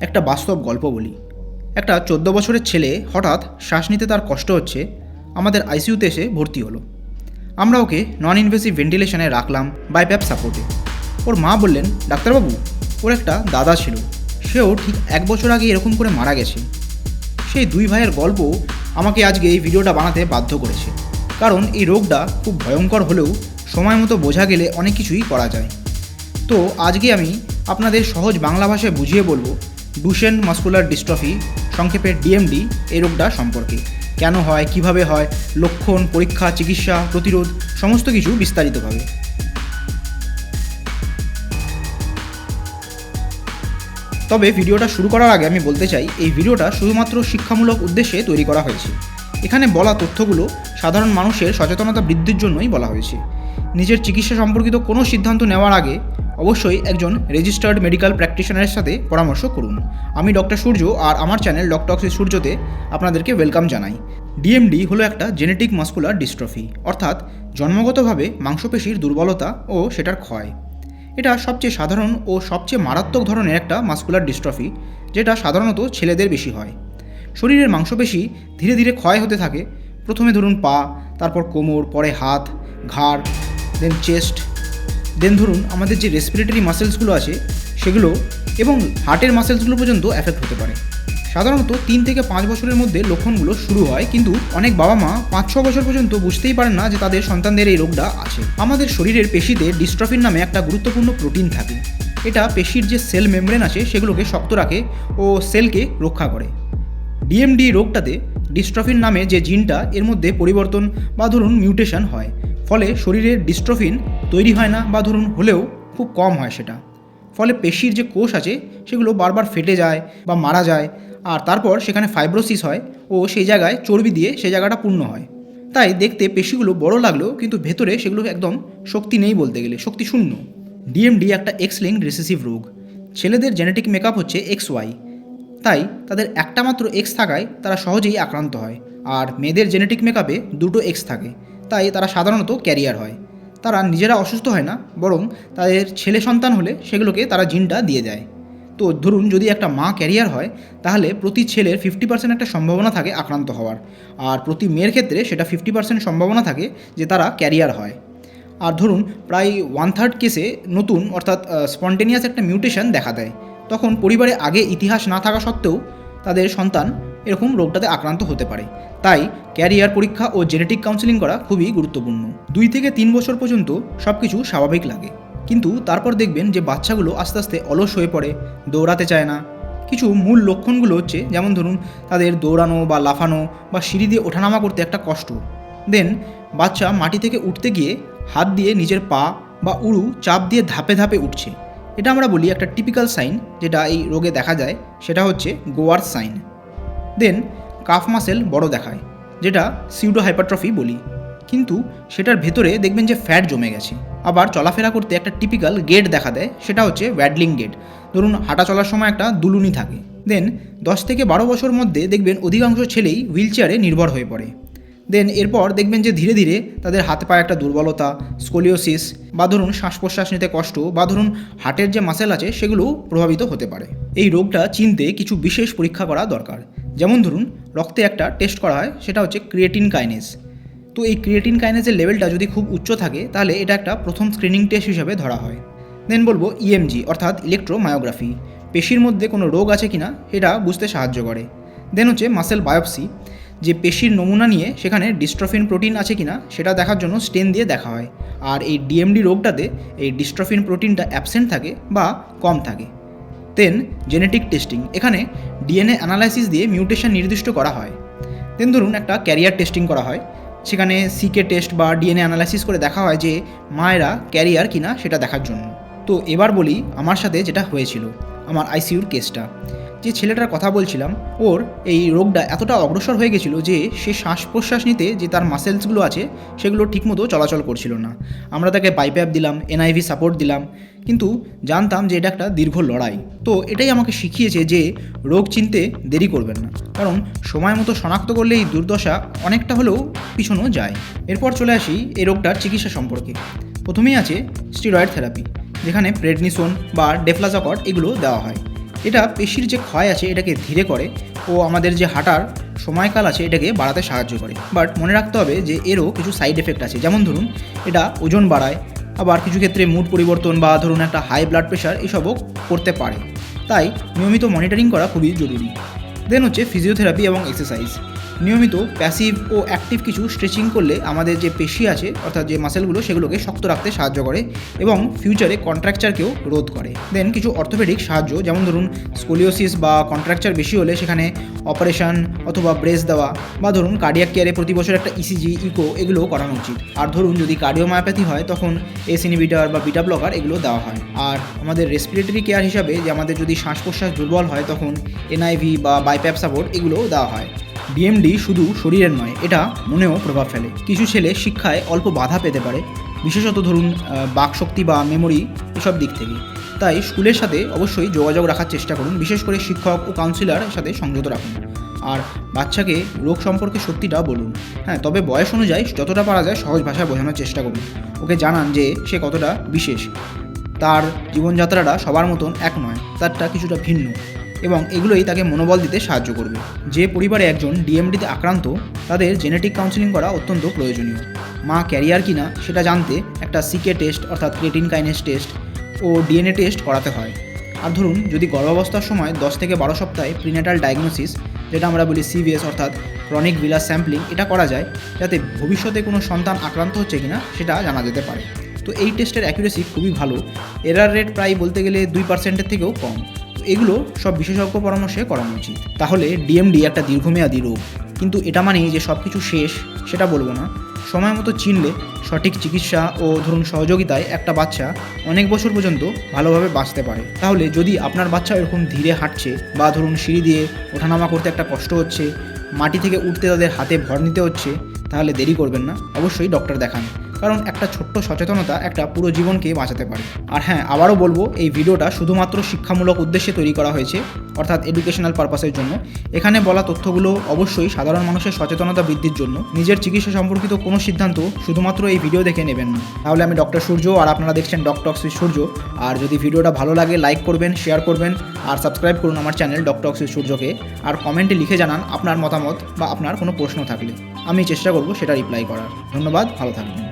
একটা বাস্তব গল্প বলি। একটা চোদ্দ বছরের ছেলে হঠাৎ শ্বাস নিতে তার কষ্ট হচ্ছে, আমাদের আইসিইউতে এসে ভর্তি হলো। আমরা ওকে নন ইনভেসিভ ভেন্টিলেশনে রাখলাম বাইপ্যাপ সাপোর্টে ওর মা বললেন, ডাক্তারবাবু, ওর একটা দাদা ছিল। সেও ঠিক এক বছর আগে এরকম করে মারা গেছে। সেই দুই ভাইয়ের গল্প আমাকে আজকে এই ভিডিওটা বানাতে বাধ্য করেছে। কারণ এই রোগটা খুব ভয়ঙ্কর হলেও সময় মতো বোঝা গেলে অনেক কিছুই করা যায়। তো আজকে আমি আপনাদের সহজ বাংলা ভাষায় বুঝিয়ে বলব ডুশেন মাস্কুলার ডিস্ট্রফি সংক্ষেপে ডিএমডি এই রোগটা সম্পর্কে। কেন হয়, কীভাবে হয়, লক্ষণ, পরীক্ষা, চিকিৎসা, প্রতিরোধ, সমস্ত কিছু বিস্তারিতভাবে। তবে ভিডিওটা শুরু করার আগে আমি বলতে চাই, এই ভিডিওটা শুধুমাত্র শিক্ষামূলক উদ্দেশ্যে তৈরি করা হয়েছে। এখানে বলা তথ্যগুলো সাধারণ মানুষের সচেতনতা বৃদ্ধির জন্যই বলা হয়েছে। নিজের চিকিৎসা সম্পর্কিত কোনো সিদ্ধান্ত নেওয়ার আগে অবশ্যই একজন রেজিস্টার্ড মেডিকেল প্র্যাকটিশনারের সাথে পরামর্শ করুন। আমি ডক্টর সূর্য আর আমার চ্যানেল ডক্টক্সি সূর্যতে আপনাদেরকে ওয়েলকাম জানাই। ডিএমডি হলো একটা জেনেটিক মাস্কুলার ডিস্ট্রফি অর্থাৎ জন্মগতভাবে মাংসপেশির দুর্বলতা ও সেটার ক্ষয়। এটা সবচেয়ে সাধারণ ও সবচেয়ে মারাত্মক ধরনের একটা মাস্কুলার ডিস্ট্রফি যেটা সাধারণত ছেলেদের বেশি হয়। শরীরের মাংসপেশি ধীরে ধীরে ক্ষয় হতে থাকে। প্রথমে ধরুন পা, তারপর কোমর, পরে হাত, ঘাড় দেন চেস্ট দেন ধরুন, আমাদের যে রেসপিরেটরি মাসেলসগুলো আছে, সেগুলো এবং হার্টের মাসেলসগুলো পর্যন্ত এফেক্ট হতে পারে। সাধারণত তিন থেকে পাঁচ বছরের মধ্যে লক্ষণগুলো শুরু হয়, কিন্তু অনেক বাবা মা পাঁচ ছ বছর পর্যন্ত বুঝতেই পারেন না যে তাদের সন্তানদের এই রোগটা আছে। আমাদের শরীরের পেশিতে ডিস্ট্রফিন নামে একটা গুরুত্বপূর্ণ প্রোটিন থাকে। এটা পেশির যে সেল মেমব্রেন আছে, সেগুলোকে শক্ত রাখে ও সেলকে রক্ষা করে। ডিএমডি রোগটাতে ডিস্ট্রফিন নামে যে জিনটা এর মধ্যে পরিবর্তন বা ধরুন মিউটেশন হয়। ফলে শরীরের ডিস্ট্রফিন তৈরি হয় না বা ধরুন হলেও খুব কম হয় সেটা। ফলে পেশির যে কোষ আছে, সেগুলো বারবার ফেটে যায় বা মারা যায় আর তারপর সেখানে ফাইব্রোসিস হয় ও সেই জায়গায় চর্বি দিয়ে সেই জায়গাটা পূর্ণ হয়। তাই দেখতে পেশিগুলো বড় লাগলেও কিন্তু ভেতরে সেগুলো একদম শক্তি নেই বলতে গেলে, শক্তি শূন্য। ডিএমডি একটা এক্স লিঙ্ক রিসেসিভ রোগ। ছেলেদের জেনেটিক মেকআপ হচ্ছে এক্স ওয়াই তাই তাদের একটা মাত্র এক্স থাকায় তারা সহজেই আক্রান্ত হয় আর মেয়েদের জেনেটিক মেকআপে দুটো এক্স থাকে। তাই তারা সাধারণত ক্যারিয়ার হয়। তারা নিজেরা অসুস্থ হয় না, বরং তাদের ছেলে সন্তান হলে সেগুলোকে তারা জিনটা দিয়ে দেয়। তো ধরুন যদি একটা মা ক্যারিয়ার হয়, তাহলে প্রতি ছেলের ফিফটি পার্সেন্ট একটা সম্ভাবনা থাকে আক্রান্ত হওয়ার, আর প্রতি মেয়ের ক্ষেত্রে সেটা ফিফটি পার্সেন্ট সম্ভাবনা থাকে যে তারা ক্যারিয়ার হয়। আর ধরুন প্রায় ওয়ান থার্ড কেসে নতুন, অর্থাৎ স্পন্টেনিয়াস একটা মিউটেশন দেখা দেয়। তখন পরিবারে আগে ইতিহাস না থাকা সত্ত্বেও তাদের সন্তান এরকম রোগটাতে আক্রান্ত হতে পারে। তাই ক্যারিয়ার পরীক্ষা ও জেনেটিক কাউন্সেলিং করা খুবই গুরুত্বপূর্ণ। দুই থেকে তিন বছর পর্যন্ত সব কিছু স্বাভাবিক লাগে। কিন্তু তারপর দেখবেন যে বাচ্চাগুলো আস্তে আস্তে অলস হয়ে পড়ে, দৌড়াতে চায় না। কিছু মূল লক্ষণগুলো হচ্ছে, যেমন ধরুন তাদের দৌড়ানো বা লাফানো বা সিঁড়ি দিয়ে ওঠানামা করতে একটা কষ্ট। দেন বাচ্চা মাটি থেকে উঠতে গিয়ে হাত দিয়ে নিজের পা বা উড়ু চাপ দিয়ে ধাপে ধাপে উঠছে। এটা আমরা বলি একটা টিপিক্যাল সাইন, যেটা এই রোগে দেখা যায়, সেটা হচ্ছে গোয়ার সাইন। দেন কাফ মাসেল বড় দেখায়, যেটা সিউডো হাইপারট্রফি বলি। কিন্তু সেটার ভেতরে দেখবেন যে ফ্যাট জমে গেছে। আবার চলাফেরা করতে একটা টিপিক্যাল গেট দেখা দেয়, সেটা হচ্ছে ওয়াডলিং গেট ধরুন হাঁটা চলার সময় একটা দুলুনি থাকে। দেন দশ থেকে বারো বছর মধ্যে দেখবেন অধিকাংশ ছেলেই হুইল চেয়ারে নির্ভর হয়ে পড়ে। দেন এরপর দেখবেন যে ধীরে ধীরে তাদের হাতে পায়ে একটা দুর্বলতা, স্কোলিওসিস বা ধরুন শ্বাস প্রশ্বাস নিতে কষ্ট বা ধরুন হার্টের যে মাসেল আছে সেগুলোও প্রভাবিত হতে পারে। এই রোগটা চিনতে কিছু বিশেষ পরীক্ষা করা দরকার। যেমন ধরুন রক্তে একটা টেস্ট করা হয়, সেটা হচ্ছে ক্রিয়েটিন কাইনেস তো এই ক্রিয়েটিন কাইনেসের লেভেলটা যদি খুব উচ্চ থাকে, তাহলে এটা একটা প্রথম স্ক্রিনিং টেস্ট হিসাবে ধরা হয়। দেন বলব ইএমজি অর্থাৎ ইলেকট্রোমায়োগ্রাফি পেশির মধ্যে কোনো রোগ আছে কিনা এটা বুঝতে সাহায্য করে। দেন হচ্ছে মাসেল বায়োপসি যে পেশির নমুনা নিয়ে সেখানে ডিস্ট্রফিন প্রোটিন আছে কিনা সেটা দেখার জন্য স্টেন দিয়ে দেখা হয়। আর এই ডিএমডি রোগটাতে এই ডিস্ট্রফিন প্রোটিনটা অ্যাবসেন্ট থাকে বা কম থাকে। দেন জেনেটিক টেস্টিং এখানে ডিএনএ অ্যানালাইসিস দিয়ে মিউটেশন নির্দিষ্ট করা হয়। দেন ধরুন একটা ক্যারিয়ার টেস্টিং করা হয়। সেখানে সিকে টেস্ট বা ডিএনএ অ্যানালাইসিস করে দেখা হয় যে মায়েরা ক্যারিয়ার কিনা সেটা দেখার জন্য। তো এবার বলি আমার সাথে যেটা হয়েছিল, আমার আইসিউর কেসটা যে ছেলেটার কথা বলছিলাম, ওর এই রোগটা এতটা অগ্রসর হয়ে গেছিল যে সে শ্বাস প্রশ্বাস নিতে যে তার মাসেলসগুলো আছে, সেগুলো ঠিকমতো চলাচল করছিল না। আমরা তাকে বাইপ্যাপ দিলাম এনআইভি সাপোর্ট দিলাম, কিন্তু জানতাম যে এটা একটা দীর্ঘ লড়াই। তো এটাই আমাকে শিখিয়েছে যে রোগ চিনতে দেরি করবেন না, কারণ সময় মতো শনাক্ত করলে এই দুর্দশা অনেকটা হলেও পিছনও যায়। এরপর চলে আসি এই রোগটার চিকিৎসা সম্পর্কে। প্রথমেই আছে স্টিরয়েড থেরাপি যেখানে প্রেডনিসোন বা ডেফলাজাকট এগুলো দেওয়া হয়। এটা পেশির যে ক্ষয় আছে এটাকে ধীরে করে ও আমাদের যে হাঁটার সময়কাল আছে এটাকে বাড়াতে সাহায্য করে। বাট মনে রাখতে হবে যে এরও কিছু সাইড এফেক্ট আছে। যেমন ধরুন, এটা ওজন বাড়ায়, আবার কিছু ক্ষেত্রে মুড পরিবর্তন বা ধরুন একটা হাই ব্লাড প্রেশার এসবও করতে পারে। তাই নিয়মিত মনিটরিং করা খুবই জরুরি। দেন হচ্ছে ফিজিওথেরাপি এবং এক্সারসাইজ নিয়মিত প্যাসিভ ও অ্যাক্টিভ কিছু স্ট্রেচিং করলে আমাদের যে পেশি আছে, অর্থাৎ যে মাসেলগুলো সেগুলোকে শক্ত রাখতে সাহায্য করে এবং ফিউচারে কন্ট্রাকচারকেও রোধ করে। দেন কিছু অর্থোপেডিক সাহায্য, যেমন ধরুন স্কোলিওসিস বা কন্ট্রাকচার বেশি হলে সেখানে অপারেশন অথবা ব্রেস দেওয়া বা ধরুন কার্ডিয়াক কেয়ারে প্রতি বছর একটা E ইসিজি ইকো এগুলোও করানো উচিত। আর ধরুন যদি কার্ডিওমায়োপ্যাথি হয়, তখন এস ইনহিবিটার বা বিটা ব্লকার এগুলো দেওয়া হয়। আর আমাদের রেসপিরেটরি কেয়ার হিসাবে যে আমাদের যদি শ্বাস প্রশ্বাস দুর্বল হয়, তখন এনআইভি বা বাইপ্যাপ সাপোর্ট এগুলোও দেওয়া হয়। ডিএমডি শুধু শরীরের নয়, এটা মনেও প্রভাব ফেলে। কিছু ছেলে শিক্ষায় অল্প বাধা পেতে পারে। বিশেষত ধরুন বাকশক্তি বা মেমোরি এসব দিক থেকে। তাই স্কুলের সাথে অবশ্যই যোগাযোগ রাখার চেষ্টা করুন। বিশেষ করে শিক্ষক ও কাউন্সিলরের সাথে সংযত রাখুন। আর বাচ্চাকে রোগ সম্পর্কে সত্যিটা বলুন। হ্যাঁ তবে বয়স অনুযায়ী যতটা পারা যায় সহজ ভাষায় বোঝানোর চেষ্টা করুন। ওকে জানান যে সে কতটা বিশেষ। তার জীবনযাত্রাটা সবার মতন এক নয়, তারটা কিছুটা ভিন্ন। এবং এগুলোই তাকে মনোবল দিতে সাহায্য করবে। যে পরিবারে একজন ডিএমডিতে আক্রান্ত, তাদের জেনেটিক কাউন্সিলিং করা অত্যন্ত প্রয়োজনীয়। মা ক্যারিয়ার কিনা সেটা জানতে একটা সিকে টেস্ট অর্থাৎ ক্রেটিন কাইনেস টেস্ট ও ডিএনএ টেস্ট করাতে হয়। আর ধরুন, যদি গর্ভাবস্থার সময় দশ থেকে বারো সপ্তাহে প্রিনেটাল ডায়াগনোসিস যেটা আমরা বলি সিভিএস অর্থাৎ ক্রনিক ভিলাস স্যাম্পলিং এটা করা যায়, যাতে ভবিষ্যতে কোনো সন্তান আক্রান্ত হচ্ছে কিনা সেটা জানা যেতে পারে। তো এই টেস্টের অ্যাকুরেসি খুবই ভালো। এরার রেট প্রায় বলতে গেলে দুই পার্সেন্টের থেকেও কম। এগুলো সব বিশেষজ্ঞ পরামর্শে করানো উচিত। তাহলে ডিএমডি একটা দীর্ঘমেয়াদী রোগ। কিন্তু এটা মানেই যে সব কিছু শেষ, সেটা বলব না। সময় মতো চিনলে সঠিক চিকিৎসা ও ধরুন সহযোগিতায় একটা বাচ্চা অনেক বছর পর্যন্ত ভালোভাবে বাঁচতে পারে। তাহলে যদি আপনার বাচ্চা এরকম ধীরে হাঁটছে বা ধরুন সিঁড়ি দিয়ে ওঠানামা করতে একটা কষ্ট হচ্ছে, মাটি থেকে উঠতে তাদের হাতে ভর নিতে হচ্ছে, তাহলে দেরি করবেন না। অবশ্যই ডক্টর দেখান। কারণ একটা ছোট্ট সচেতনতা একটা পুরো জীবনকে বাঁচাতে পারে। আর হ্যাঁ আবারও বলব, এই ভিডিওটা শুধুমাত্র শিক্ষামূলক উদ্দেশ্যে তৈরি করা হয়েছে, অর্থাৎ এডুকেশনাল পারপাসের জন্য। এখানে বলা তথ্যগুলো অবশ্যই সাধারণ মানুষের সচেতনতা বৃদ্ধির জন্য। নিজের চিকিৎসা সম্পর্কিত কোনো সিদ্ধান্ত শুধুমাত্র এই ভিডিও দেখে নেবেন না। তাহলে আমি ডক্টর সূর্য, আর আপনারা দেখছেন ডক্টর শ্রী সূর্য। আর যদি ভিডিওটা ভালো লাগে লাইক করবেন শেয়ার করবেন, আর সাবস্ক্রাইব করুন আমার চ্যানেল ডক্টর শ্রী সূর্যকে। আর কমেন্টে লিখে জানান আপনার মতামত বা আপনার কোনো প্রশ্ন থাকলে। আমি চেষ্টা করব সেটা রিপ্লাই করার। ধন্যবাদ, ভালো থাকবেন।